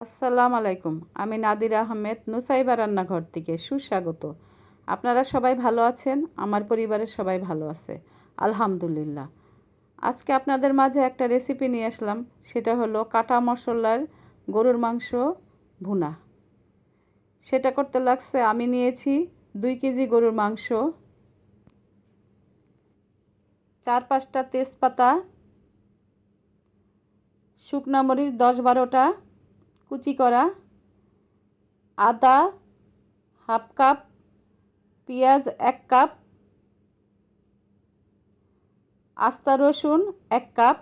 আসসালামু আলাইকুম। আমি নাদির আহমেদ, নুসাইবা রান্নাঘর থেকে সুস্বাগত। আপনারা সবাই ভালো আছেন? আমার পরিবারের সবাই ভালো আছে, আলহামদুলিল্লাহ। আজকে আপনাদের মাঝে একটা রেসিপি নিয়ে আসলাম, সেটা হলো কাটা মশলার গরুর মাংস ভুনা। সেটা করতে লাগছে, আমি নিয়েছি দুই কেজি গরুর মাংস, চার পাঁচটা তেজপাতা, শুকনা মরিচ দশ বারোটা কুচি করা, আদা হাফ কাপ, পেঁয়াজ এক কাপ, আস্তা রসুন এক কাপ,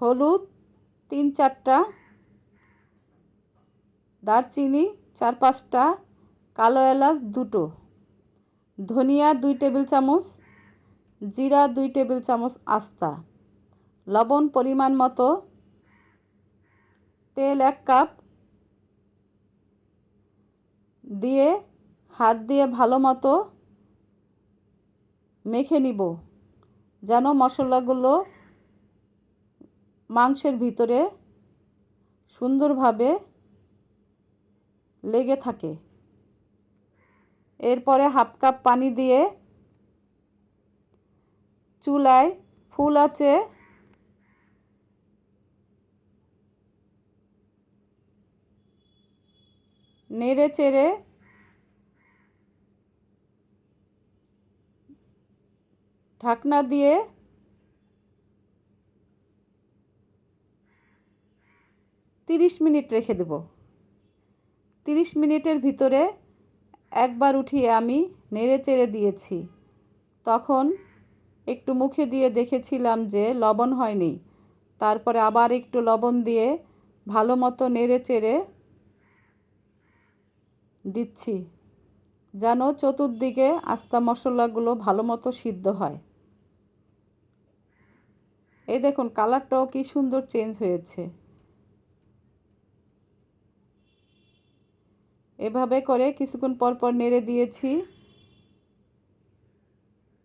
হলুদ তিন চারটা, দারচিনি চার পাঁচটা, কালো এলাচ দুটো, ধনিয়া দুই টেবিল চামচ, জিরা দুই টেবিল চামচ আস্তা। লবণ পরিমাণ মতো তেল এক কাপ দিয়ে হাত দিয়ে ভালো মতো মেখে নিব, যেন মশলাগুলো মাংসের ভিতরে সুন্দরভাবে লেগে থাকে। এরপরে হাফ কাপ পানি দিয়ে চুলায় ফুল আছে নেড়ে চেড়ে ঢাকনা দিয়ে তিরিশ মিনিট রেখে দেব। তিরিশ মিনিটের ভিতরে একবার উঠিয়ে আমি নেড়ে চেড়ে দিয়েছি। তখন একটু মুখে দিয়ে দেখেছিলাম যে লবণ হয়নি। তারপরে আবার একটু লবণ দিয়ে ভালো মতো নেড়ে চেড়ে দিচ্ছি। যেন চতুর্দিকে আস্তা মশলাগুলো ভালো মতো সিদ্ধ হয়। এই দেখুন, কালারটাও কি সুন্দর চেঞ্জ হয়েছে। এভাবে করে কিছুক্ষণ পর পর নেড়ে দিয়েছি।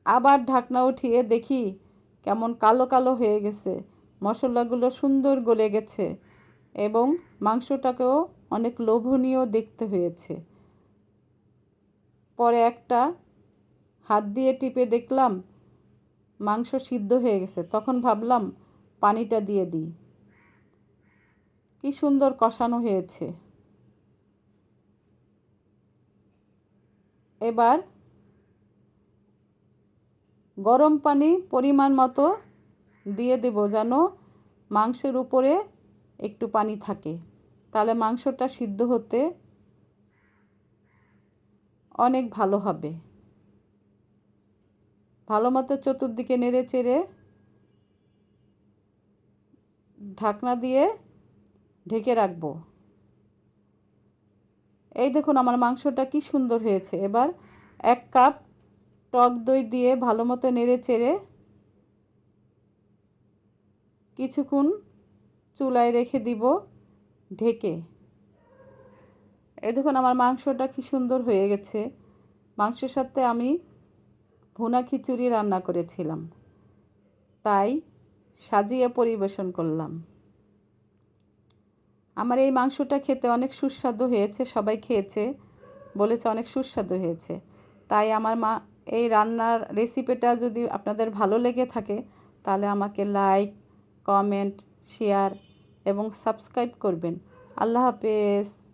আবার ঢাকনা উঠিয়ে দেখি কেমন কালো কালো হয়ে গেছে। মশলাগুলো সুন্দর গলে গেছে এবং মাংসটাকেও অনেক লোভনীয় দেখতে হয়েছে। পরে একটা হাত দিয়ে টিপে দেখলাম মাংস সিদ্ধ হয়ে গেছে। তখন ভাবলাম, পানিটা দিয়ে দিই। কি সুন্দর কষানো হয়েছে। এবার গরম পানি পরিমাণ মতো দিয়ে দেব যেন মাংসের উপরে একটু পানি থাকে। তাহলে মাংসটা সিদ্ধ হতে অনেক ভালো হবে। ভালো মতো চতুর্দিকে নেড়ে চেড়ে ঢাকনা দিয়ে ঢেকে রাখব। এই দেখুন আমার মাংসটা কি সুন্দর হয়েছে। এবার এক কাপ টক দই দিয়ে ভালো মতো নেড়ে চেড়ে কিছুক্ষণ চুলায় রেখে দিব ঢেকে। এই দেখুন, আমার মাংসটা কি সুন্দর হয়ে গেছে। মাংসের সাথে আমি ভুনা খিচুড়ি রান্না করেছিলাম। তাই সাজিয়ে পরিবেশন করলাম। আমার এই মাংসটা খেতে অনেক সুস্বাদু হয়েছে, সবাই খেয়েছে, বলেছে অনেক সুস্বাদু হয়েছে। তাই আমার মা, এই রান্নার রেসিপিটা যদি আপনাদের ভালো লেগে থাকে, তাহলে আমাকে লাইক কমেন্ট শেয়ার এবং সাবস্ক্রাইব করবেন। আল্লাহ হাফেজ।